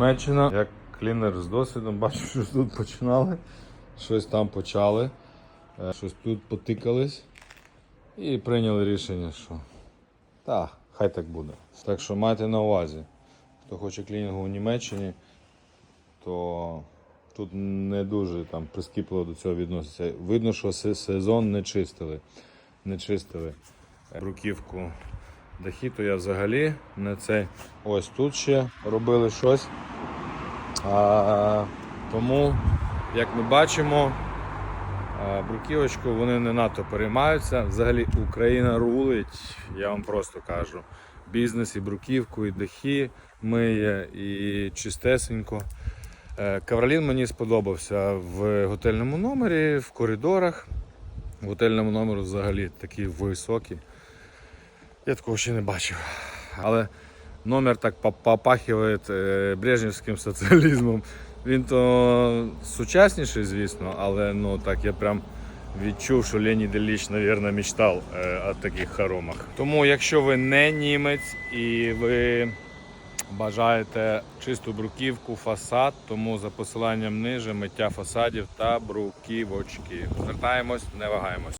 Німеччина. Як клінер з досвідом, бачу, що тут починали, щось там почали, е, щось тут потикались і прийняли рішення, що та, хай так буде. Так що майте на увазі, хто хоче клінінгу в Німеччині, то тут не дуже там прискіпливо до цього відноситься. Видно, що сезон не чистили. Не чистили е, бруківку дахи, то я взагалі не цей. Ось тут ще робили щось. А, тому, як ми бачимо, бруківочку вони не надто переймаються. Взагалі Україна рулить, я вам просто кажу. Бізнес і бруківку, і дахи миє, і чистесенько. Е, Кавролін мені сподобався в готельному номері, в коридорах. В готельному номері взагалі такі високі. Я такого ще не бачив. Але номер так па- попахиває е, брежнівським соціалізмом. Він то сучасніший, звісно, але ну так я прям відчув, що Леонід Ілліч, мабуть, мечтав е, о таких хоромах. Тому, якщо ви не німець і ви бажаєте чисту бруківку, фасад, тому за посиланням ниже миття фасадів та бруківочки. Звертаємось, не вагаємось.